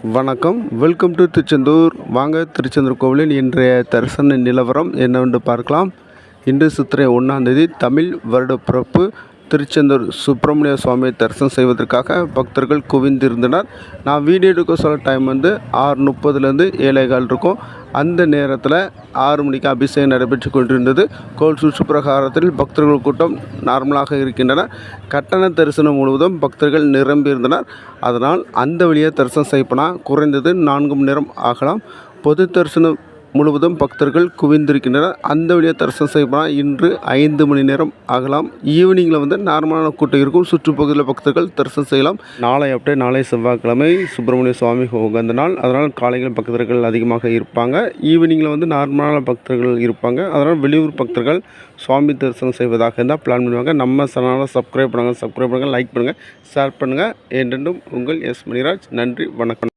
வணக்கம். Welcome to Tiruchendur. வாங்க திருச்செந்தூர் கோவிலின் இன்றைய தரிசன நிலவரம் என்னவென்று பார்க்கலாம். இன்று சித்திரை ஒன்றாம் தேதி தமிழ் வருட பிறப்பு திருச்செந்தூர் சுப்பிரமணிய சுவாமியை தரிசனம் செய்வதற்காக பக்தர்கள் குவிந்திருந்தனர். நான் வீடியோ எடுக்க சொல்ல டைம் வந்து ஆறு முப்பதுலேருந்து ஏழை கால் இருக்கும். அந்த நேரத்தில் ஆறு மணிக்கு அபிஷேகம் நடைபெற்று கொண்டிருந்தது. கோவில் சுற்றுப்பிரகாரத்தில் பக்தர்கள் கூட்டம் நார்மலாக இருக்கின்றன. கட்டண தரிசனம் முழுவதும் பக்தர்கள் நிரம்பியிருந்தனர். அதனால் அந்த வழியாக தரிசனம் செய்யப்போனால் குறைந்தது நான்கு மணி நேரம் ஆகலாம். பொது தரிசனம் முழுவதும் பக்தர்கள் குவிந்திருக்கின்றனர். அந்த வழியாக தரிசனம் செய்யப்போனால் இன்று ஐந்து மணி நேரம் ஆகலாம். ஈவினிங்கில் வந்து நார்மலான கூட்டம் இருக்கும். சுற்றுப்பகுதியில் பக்தர்கள் தரிசனம் செய்யலாம். நாளை அப்படியே நாளை செவ்வாய்க்கிழமை சுப்பிரமணிய சுவாமி உகந்த நாள். அதனால் காலையில் பக்தர்கள் அதிகமாக இருப்பாங்க. ஈவினிங்கில் வந்து நார்மலான பக்தர்கள் இருப்பாங்க. அதனால் வெளியூர் பக்தர்கள் சுவாமி தரிசனம் செய்வதாக இருந்தால் பிளான் பண்ணுவாங்க. நம்ம சேனலை சப்ஸ்கிரைப் பண்ணுங்கள் சப்ஸ்கிரைப் பண்ணுங்கள் லைக் பண்ணுங்கள் ஷேர் பண்ணுங்கள் என்றென்றும் உங்கள் எஸ் மணிராஜ். நன்றி வணக்கம்.